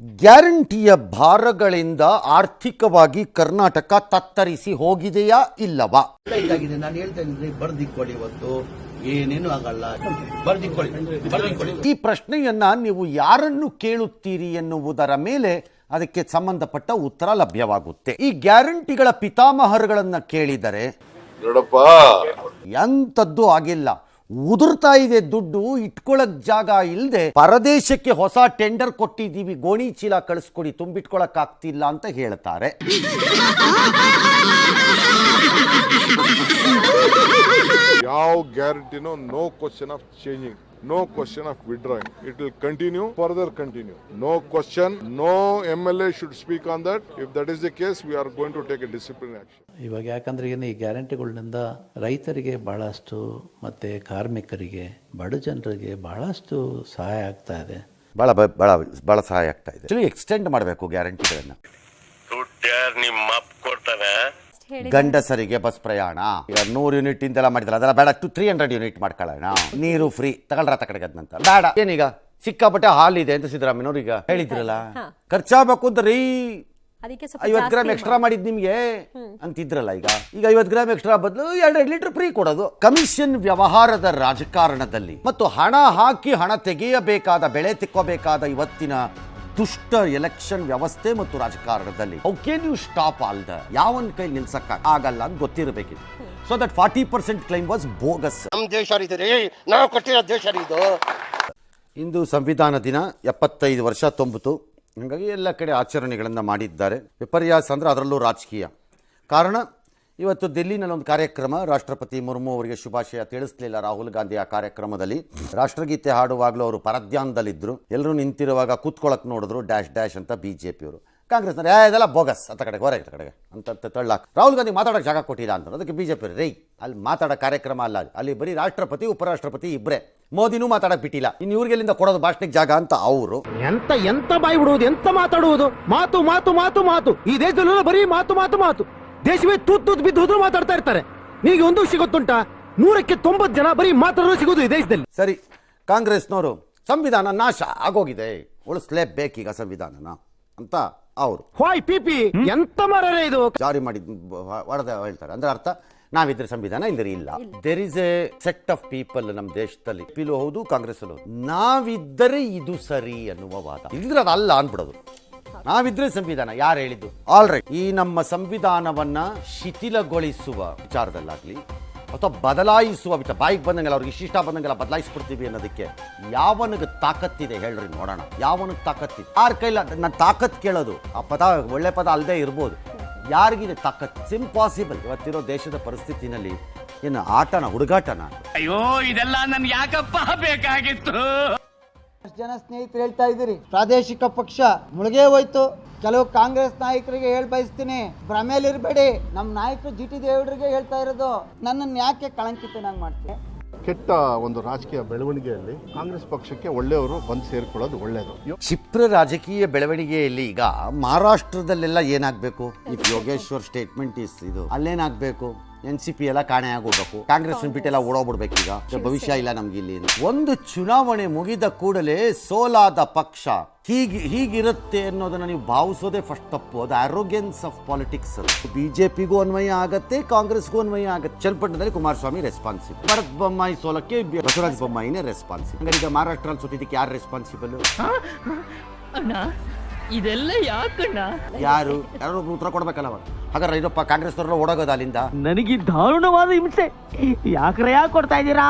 ಗ್ಯಾರಂಟಿಯ ಭಾರಗಳಿಂದ ಆರ್ಥಿಕವಾಗಿ ಕರ್ನಾಟಕ ತತ್ತರಿಸಿ ಹೋಗಿದೆಯಾ ಇಲ್ಲವಾ? ಇದಾಗಿದೆ ನಾನು ಹೇಳ್ತಾ ಇದ್ದೀನಿ ಬರ್ದಿಕ್ಕೊಡಿ ಇವತ್ತು. ಏನೇನು ಆಗಲ್ಲ. ಬರ್ದಿಕ್ಕೊಳ್ಳಿ ಬರ್ದಿಕ್ಕೊಳ್ಳಿ ಈ ಪ್ರಶ್ನೆಯನ್ನ ನೀವು ಯಾರನ್ನು ಕೇಳುತ್ತೀರಿ ಎನ್ನುವುದರ ಮೇಲೆ ಅದಕ್ಕೆ ಸಂಬಂಧಪಟ್ಟ ಉತ್ತರ ಲಭ್ಯವಾಗುತ್ತೆ. ಈ ಗ್ಯಾರಂಟಿಗಳ ಪಿತಾಮಹರುಗಳನ್ನ ಕೇಳಿದರೆ ನೋಡಪ್ಪ. ಎಂಥದ್ದು ಆಗಿಲ್ಲ. ಉದುರ್ತಾ ಇದೆ ದುಡ್ಡು, ಇಟ್ಕೊಳಕ್ ಜಾಗ ಇಲ್ಲದೆ ಪರದೇಶಕ್ಕೆ ಹೊಸ ಟೆಂಡರ್ ಕೊಟ್ಟಿದ್ದೀವಿ, ಗೋಣಿ ಚೀಲ ಕಳಿಸ್ಕೊಡಿ ತುಂಬಿಟ್ಕೊಳಕ್ ಆಗ್ತಿಲ್ಲ ಅಂತ ಹೇಳ್ತಾರೆ. ಯಾವ ಗ್ಯಾರಂಟಿನೋ no question of changing no question of withdrawing it will continue further continue no question no MLA L A should speak on that if the is we case we are take to take action. Discipline action ಇವಾಗ ಯಾಕಂದ್ರೆ ಏನು ಈ ಗ್ಯಾರಂಟಿಗಳಿಂದ ರೈತರಿಗೆ ಬಹಳಷ್ಟು ಮತ್ತೆ ಕಾರ್ಮಿಕರಿಗೆ ಬಡ ಜನರಿಗೆ ಬಹಳಷ್ಟು ಸಹಾಯ ಆಗ್ತಾ ಇದೆ. ಬಹಳ ಬ- ಬಹಳ ಬಹಳ ಸಹಾಯ ಆಗ್ತಾ ಇದೆ. ಎಕ್ಸ್ಟೆಂಡ್ ಮಾಡಬೇಕು ಗ್ಯಾರಂಟಿಗಳನ್ನ. ದುಡ್ಡ್ಯಾರ್ ನಿಮ್ಮ ಅಪ್ಪ ಕೊಡ್ತಾನೆ. ಗಂಡಸರಿಗೆ ಬಸ್ ಪ್ರಯಾಣ. ಈಗ ನೂರು ಯೂನಿಟ್ ಇಂದೆಲ್ಲ ಮಾಡಿದ್ರೆ ಅದೆಲ್ಲ ಬೇಡ ಟು ತ್ರೀ ಹಂಡ್ರೆಡ್ ಯೂನಿಟ್ ಮಾಡ್ಕೊಳ್ಳೋಣ. ನೀರು ಫ್ರೀ ತಗೊಳ್ರ ತಕಡೆಗೆ ಅದ್ನಂತ. ಬೇಡ. ಏನೀಗ? ಸಿಕ್ಕಾಪಟ್ಟೆ ಹಾಲ್ ಇದೆ ಅಂತ ಸಿದ್ದರಾಮಯ್ಯನವ್ರು ಈಗ. ಹೇಳಿದ್ರಲ್ಲ? ಖರ್ಚಾಗಬೇಕು ಅಂತ ರೀ. ಅದಕ್ಕೆ ಸ್ವಲ್ಪ ಐವತ್ತು ಗ್ರಾಮ್ ಜಾಸ್ತಿ ಎಕ್ಸ್ಟ್ರಾ ಮಾಡಿದ್ ನಿಮ್ಗೆ? ಅಂತಿದ್ರಲ್ಲ ಈಗ. ಈಗ ಐವತ್ತು ಗ್ರಾಮ್ ಎಕ್ಸ್ಟ್ರಾ ಬದಲು ಎರಡೆರಡು ಲೀಟರ್ ಫ್ರೀ ಕೊಡೋದು. ಕಮಿಷನ್ ವ್ಯವಹಾರದ ರಾಜಕಾರಣದಲ್ಲಿ. ಮತ್ತು ಹಣ ಹಾಕಿ ಹಣ ತೆಗೆಯಬೇಕಾದ ಬೆಳೆ ತಿಕ್ಕೋಬೇಕಾದ ಇವತ್ತಿನ ದುಷ್ಟ ಎಲೆಕ್ಷನ್ ವ್ಯವಸ್ಥೆ ಮತ್ತು ರಾಜಕಾರಣದಲ್ಲಿ. How can you stop all the ಯಾವನ್ ಕೈ ನಿಲ್ಸಕ್ ಆಗಲ್ಲ ಅಂತ ಗೊತ್ತಿರಬೇಕಿದೆ so that forty percent claim was bogus ನಮ್ ದೇಶ ರೀ ನಾವು ಕೊಟ್ಟಿರೋ ದೇಶ ರೀ ಇದು ಇಂದು ಸಂವಿಧಾನ ದಿನ ಎಪ್ಪತ್ತೈದು ವರ್ಷ ತುಂಬಿತು ಹಾಗಾಗಿ ಎಲ್ಲ ಕಡೆ ಆಚರಣೆಗಳನ್ನು ಮಾಡಿದ್ದಾರೆ. ವಿಪರ್ಯಾಸ ಅಂದರೆ ಅದರಲ್ಲೂ ರಾಜಕೀಯ. ಕಾರಣ ಇವತ್ತು ದಿಲ್ಲಿನಲ್ಲಿ ಒಂದು ಕಾರ್ಯಕ್ರಮ, ರಾಷ್ಟ್ರಪತಿ ಮುರ್ಮು ಅವರಿಗೆ ಶುಭಾಶಯ ತಿಳಿಸಲಿಲ್ಲ ರಾಹುಲ್ ಗಾಂಧಿ ಆ ಕಾರ್ಯಕ್ರಮದಲ್ಲಿ. ರಾಷ್ಟ್ರಗೀತೆ ಹಾಡುವಾಗಲೂ ಅವರು ಪರಧ್ಯಾನದಲ್ಲಿದ್ದರು ಎಲ್ಲರೂ ನಿಂತಿರುವಾಗ ಕೂತ್ಕೊಳ್ಳೋಕೆ ನೋಡಿದ್ರು ಡ್ಯಾಶ್ ಡ್ಯಾಶ್ ಅಂತ ಬಿ ಜೆ ಪಿಯವರು ಅದೆಲ್ಲ ಇದೆಲ್ಲ ಬೋಗಸ್, ಅಂತ ಕಡೆಗೆ ಹೊರಗೆ ಕಡೆಗೆ, ಅಂತ ತಳ್ಳಾಕ್. ರಾಹುಲ್ ಗಾಂಧಿ ಮಾತಾಡೋಕೆ ಜಾಗ ಕೊಟ್ಟಿಲ್ಲ ಅಂತ ಅದಕ್ಕೆ ಬಿ ಜೆ ಪಿ ರೈ ಅಲ್ಲಿ ಮಾತಾಡೋ ಕಾರ್ಯಕ್ರಮ ಅಲ್ಲ ಅಲ್ಲಿ. ಅಲ್ಲಿ ಬರೀ ರಾಷ್ಟ್ರಪತಿ, ಉಪರಾಷ್ಟ್ರಪತಿ ಇಬ್ಬರೇ ಮೋದಿನೂ ಮಾತಾಡಕ್ ಬಿಟ್ಟಿಲ್ಲ. ಇನ್ನು ಇವ್ರಿಗೆಲ್ಲಿಂದ ಕೊಡೋದು ಭಾಷಣಕ್ಕೆ ಜಾಗ ಅಂತ ಅವರು. ಎಂತ ಎಂತ ಬಾಯಿ ಬಿಡುವುದು, ಎಂತ ಮಾತಾಡುವುದು? ಮಾತು ಮಾತು ಮಾತು ಮಾತು. ಈ ದೇಶದಲ್ಲೂ ಬರೀ ಮಾತು ಮಾತು ಮಾತು. ದೇಶವೇ ತೂತ್ ತೂತ್ ಬಿದ್ದು ಹೋದ್ರು ಮಾತಾಡ್ತಾ ಇರ್ತಾರೆ. ನಿಮಗೆ ಒಂದು ವಿಷಯ ಗೊತ್ತುಂಟಾ? ನೂರಕ್ಕೆ ತೊಂಬತ್ತು ಜನ ಬರೀ ಮಾತಾಡೋರು ಸಿಗೋದು ಈ ದೇಶದಲ್ಲಿ. ಸರಿ ಕಾಂಗ್ರೆಸ್ನವರು ಸಂವಿಧಾನ ನಾಶ ಆಗೋಗಿದೆ. ಉಳಿಸ್ಲೇಬೇಕೀಗ ಸಂವಿಧಾನನ ಅಂತ ಅವರು. ಹಾಯ್ ಪಿಪಿ ಎಂತ ಮರರೇ ಇದು? ಜಾರಿ ಮಾಡಿದ್ ಹೊಡೆದ ಹೇಳ್ತಾರೆ. ಅಂದ್ರೆ ಅರ್ಥ ನಾವಿದ್ರೆ ಸಂವಿಧಾನ ಇಲ್ಲರಿ ಇಲ್ಲ. There is a set of people ನಮ್ಮ ದೇಶದಲ್ಲಿ. ಪಿಲು ಹೌದು ಕಾಂಗ್ರೆಸ್ ಹೌದು. ನಾವಿದ್ದರೆ ಇದು ಸರಿ ಅನ್ನುವ ವಾದ. ಇಲ್ದ್ರೆ ಅದಲ್ಲ ಅನ್ಬಿಡೋದು ನಾವಿದ್ರೆ ಸಂವಿಧಾನ, ಯಾರು ಹೇಳಿದ್ದು? ಆಲ್ ರೈಟ್ ಈ ನಮ್ಮ ಸಂವಿಧಾನವನ್ನ ಶಿಥಿಲಗೊಳಿಸುವ ವಿಚಾರದಲ್ಲಾಗ್ಲಿ ಅಥವಾ ಬದಲಾಯಿಸುವ ವಿಚಾರ, ಬಾಯಿಗೆ ಬಂದಂಗೆಲ್ಲ, ಅವ್ರಿಗೆ ಇಷ್ಟ ಬಂದಂಗೆಲ್ಲ ಬದಲಾಯಿಸ್ಬಿಡ್ತೀವಿ ಅನ್ನೋದಕ್ಕೆ ಯಾವನಿಗೆ ತಾಕತ್ತಿದೆ ಹೇಳ್ರಿ ನೋಡೋಣ. ಯಾವನಿಗೆ ತಾಕತ್ತಿದೆ? ಯಾರ ಕೈಲ ನಾನು ತಾಕತ್ ಕೇಳೋದು, ಆ ಪದ, ಒಳ್ಳೆ ಪದ ಅಲ್ಲದೆ ಇರ್ಬೋದು. ಯಾರಿಗಿದೆ ತಾಕತ್? ಇಂಪಾಸಿಬಲ್ ಇವತ್ತಿರೋ ದೇಶದ ಪರಿಸ್ಥಿತಿನಲ್ಲಿ ಏನು ಆಟನ ಹುಡುಗಾಟನ ಅಯ್ಯೋ, ಇದೆಲ್ಲ ನನ್ಗೆ ಯಾಕಪ್ಪ ಬೇಕಾಗಿತ್ತು? ಜನ ಸ್ನೇಹಿತರು ಹೇಳ್ತಾ ಇದ್ದೀರಿ. ಪ್ರಾದೇಶಿಕ ಪಕ್ಷ ಮುಳುಗೇ ಹೋಯ್ತು. ಕೆಲವು ಕಾಂಗ್ರೆಸ್ ನಾಯಕರಿಗೆ ಹೇಳಿ ಬಯಸ್ತೀನಿ. ಭ್ರಮೇಲಿರ್ಬೇಡಿ ನಮ್ಮ ನಾಯಕರು ಜಿ ಟಿ ದೇವೇಗೌಡರಿಗೆ ಹೇಳ್ತಾ ಇರೋದು. ನನ್ನನ್ನು ಯಾಕೆ ಕಳಂಕಿತನಾಗಿ ಮಾಡ್ತೀನಿ ಕೆಟ್ಟ ಒಂದು ರಾಜಕೀಯ ಬೆಳವಣಿಗೆಯಲ್ಲಿ ಕಾಂಗ್ರೆಸ್ ಪಕ್ಷಕ್ಕೆ ಒಳ್ಳೆಯವರು ಬಂದು ಸೇರ್ಕೊಳ್ಳೋದು ಒಳ್ಳೆಯದು ಕ್ಷಿಪ್ರ ರಾಜಕೀಯ ಬೆಳವಣಿಗೆಯಲ್ಲಿ ಈಗ ಮಹಾರಾಷ್ಟ್ರದಲ್ಲೆಲ್ಲ ಏನಾಗಬೇಕು? ಈ ಯೋಗೇಶ್ವರ್ ಸ್ಟೇಟ್ಮೆಂಟ್ ಇಸ್ ಇದು ಅಲ್ಲೇನಾಗಬೇಕು? ಎನ್ ಸಿ ಪಿ ಎಲ್ಲ ಕಾಣೆ ಆಗೋಗ್ಬೇಕು ಕಾಂಗ್ರೆಸ್. ಬಿಟ್ಟೆಲ್ಲ ಈಗ. ಭವಿಷ್ಯ ಇಲ್ಲ ನಮ್ಗೆ ಇಲ್ಲಿ ಒಂದು ಚುನಾವಣೆ ಮುಗಿದ ಕೂಡಲೇ ಸೋಲಾದ ಪಕ್ಷ ಹೀಗೆ ಹೀಗಿರುತ್ತೆ ಅನ್ನೋದನ್ನ ನೀವು ಭಾವಿಸೋದೇ ಫಸ್ಟ್ ತಪ್ಪು. ಅದು ಆರೋಗ್ಯನ್ಸ್ ಆಫ್ ಪಾಲಿಟಿಕ್ಸ್ ಬಿಜೆಪಿಗೂ ಅನ್ವಯ ಆಗತ್ತೆ ಕಾಂಗ್ರೆಸ್ಗೂ ಅನ್ವಯ ಆಗತ್ತೆ. ಚನ್ನಪಟ್ಟಣದಲ್ಲಿ ಕುಮಾರಸ್ವಾಮಿ ರೆಸ್ಪಾನ್ಸಿಬಲ್ ಭರತ್ ಬೊಮ್ಮಾಯಿ ಸೋಲಕ್ಕೆ ಬಸವರಾಜ್ ಬೊಮ್ಮಾಯಿನೇ ರೆಸ್ಪಾನ್ಸಿಬಲ್ ಹಂಗಾರೆ ಈಗ ಮಹಾರಾಷ್ಟ್ರಲ್ಲಿ ಸುತ್ತಿದ್ದಕ್ಕೆ ಯಾರು ರೆಸ್ಪಾನ್ಸಿಬಲ್ ಅಣ್ಣ ಇದೆಲ್ಲ ಯಾಕಣ್ಣ? ಯಾರು? ಯಾರು ಉತ್ತರ ಕೊಡ್ಬೇಕಲ್ಲ ಅವಾಗ? ಹಾಗಾದ್ರೆ ಇದಪ್ಪ ಕಾಂಗ್ರೆಸ್ ಅವ್ರನ್ನ ಓಡೋಗೋದ ಅಲ್ಲಿಂದ? ನನಗೆ ದಾರುಣವಾದ ಹಿಂಸೆ. ಯಾಕ್ರೆ ಯಾಕೆ ಕೊಡ್ತಾ ಇದ್ದೀರಾ?